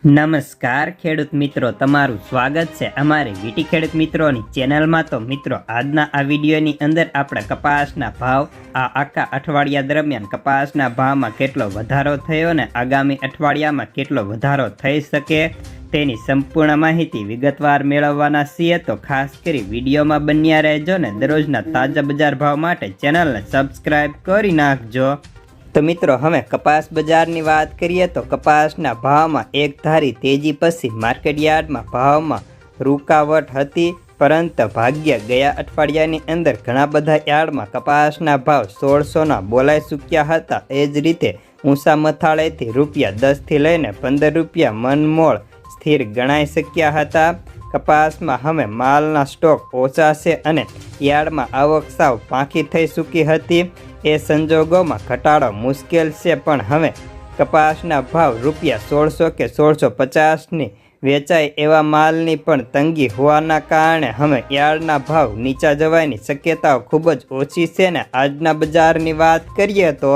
નમસ્કાર, ખેડૂત મિત્રો. તમારું સ્વાગત છે અમારી વીટી ખેડૂત મિત્રોની ચેનલમાં. તો મિત્રો, આજના આ વિડીયોની અંદર આપણે કપાસના ભાવ, આ આખા અઠવાડિયા દરમિયાન કપાસના ભાવમાં કેટલો વધારો થયો ને આગામી અઠવાડિયામાં કેટલો વધારો થઈ શકે તેની સંપૂર્ણ માહિતી વિગતવાર મેળવવાના છીએ. તો ખાસ કરી વિડીયોમાં બન્યા રહેજો ને દરરોજના તાજા બજાર ભાવ માટે ચેનલને સબસ્ક્રાઈબ કરી નાખજો. તો મિત્રો, હવે કપાસ બજારની વાત કરીએ તો કપાસના ભાવમાં એક ધારી તેજી પછી માર્કેટયાર્ડમાં ભાવમાં રૂકાવટ હતી, પરંતુ ભાગ્ય ગયા અઠવાડિયાની અંદર ઘણા બધા યાર્ડમાં કપાસના ભાવ સોળસોના બોલાઈ ચૂક્યા હતા. એ જ રીતે ઊંચા મથાળેથી રૂપિયા દસથી લઈને પંદર રૂપિયા મનમોળ સ્થિર ગણાઈ શક્યા હતા. કપાસમાં હવે માલના સ્ટોક ઓછા છે અને યાર્ડમાં આવક સાવ પાંખી થઈ ચૂકી હતી. એ સંજોગોમાં ઘટાડો મુશ્કેલ છે, પણ હવે કપાસના ભાવ રૂપિયા સોળસો કે સોળસો પચાસની વેચાય એવા માલની પણ તંગી હોવાના કારણે હવે યાર્ડના ભાવ નીચા જવાની શક્યતાઓ ખૂબ જ ઓછી છે ને આજના બજારની વાત કરીએ તો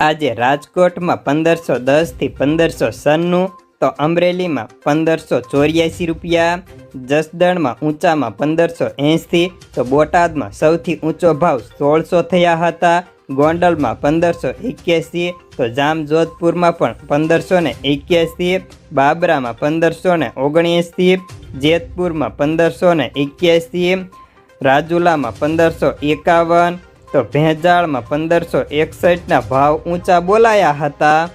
આજે રાજકોટમાં પંદરસો દસથી પંદરસો સન્નું, તો અમરેલીમાં પંદરસો ચોર્યાસી રૂપિયા જસદણમાં ઊંચામાં પંદરસો એંશથી તો બોટાદમાં સૌથી ઊંચો ભાવ સોળસો થયા હતા. ગોંડલમાં પંદરસો એક્યાસી તો જામજોધપુરમાં પણ પંદરસો ને એક્યાસી બાબરામાં પંદરસો ને ઓગણએંસી જેતપુરમાં પંદરસો ને એક્યાસી રાજુલામાં પંદરસો એકાવન, તો ભેંજાળમાં પંદરસો એકસઠના ભાવ ઊંચા બોલાયા હતા.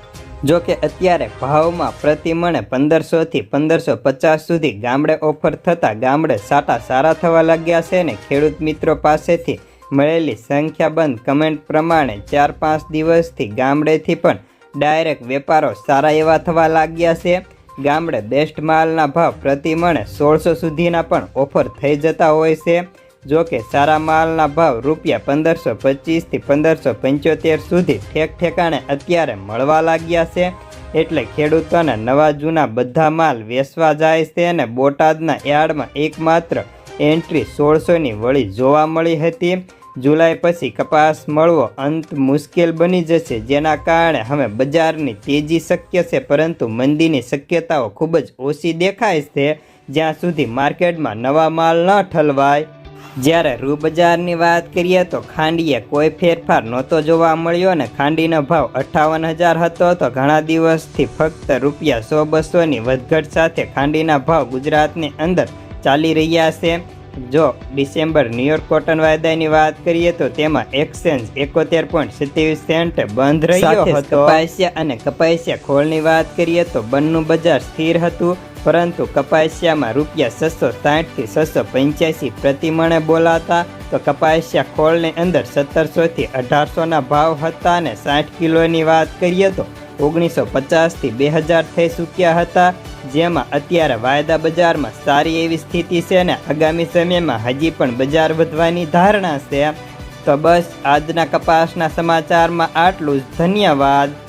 જો કે અત્યારે ભાવમાં પ્રતિમણે પંદરસોથી પંદરસો પચાસ સુધી ગામડે ઓફર થતાં ગામડે સાટા સારા થવા લાગ્યા છે ને ખેડૂત મિત્રો પાસેથી મળેલી સંખ્યાબંધ કમેન્ટ પ્રમાણે ચાર પાંચ દિવસથી ગામડેથી પણ ડાયરેક્ટ વેપારો સારા એવા થવા લાગ્યા છે. ગામડે બેસ્ટ માલના ભાવ પ્રતિમણે સોળસો સુધીના પણ ઓફર થઈ જતા હોય છે. જો કે સારા માલના ભાવ રૂપિયા પંદરસો પચીસથી પંદરસો પંચોતેર સુધી ઠેક ઠેકાણે અત્યારે મળવા લાગ્યા છે. એટલે ખેડૂતોને નવા જૂના બધા માલ વેચવા જાય છે અને બોટાદના યાર્ડમાં એકમાત્ર એન્ટ્રી સોળસોની વળી જોવા મળી હતી. જુલાઈ પછી કપાસ મળવો અંત મુશ્કેલ બની જશે, જેના કારણે હવે બજારની તેજી શક્ય છે, પરંતુ મંદીની શક્યતાઓ ખૂબ જ ઓછી દેખાય છે. જ્યાં સુધી માર્કેટમાં નવા માલ ન ઠલવાય જ્યારે રૂ બજારની વાત કરીએ તો ખાંડીએ કોઈ ફેરફાર નહોતો જોવા મળ્યો અને ખાંડીનો ભાવ અઠ્ઠાવન હજાર હતો તો ઘણા દિવસથી ફક્ત રૂપિયા સો બસોની વધઘટ સાથે ખાંડીના ભાવ ગુજરાતની અંદર ચાલી રહ્યા છે. જો ડિસેમ્બર ન્યુયોર્ક કોટન વાયદાની વાત કરીએ તો તેમાં એક્સચેન્જ એકોતેર પોઈન્ટ સત્યાવીસ સેન્ટ બંધ રહ્યો હતો. કપાસિયા અને કપાસિયા ખોળની વાત કરીએ તો બંનું બજાર સ્થિર હતું. પરંતુ કપાસિયામાં રૂપિયા છસો સાઠથી છસો પંચ્યાસી પ્રતિમણે બોલાતા તો કપાસિયા ખોળની અંદર સત્તરસોથી અઢારસોના ભાવ હતા અને સાઠ કિલોની વાત કરીએ તો ઓગણીસો પચાસથી બે હજાર થઈ ચૂક્યા હતા, જેમાં અત્યારે વાયદા બજારમાં સારી એવી સ્થિતિ છે અને આગામી સમયમાં હજી પણ બજાર વધવાની ધારણા છે. તો બસ આજના કપાસના સમાચારમાં આટલું જ. ધન્યવાદ.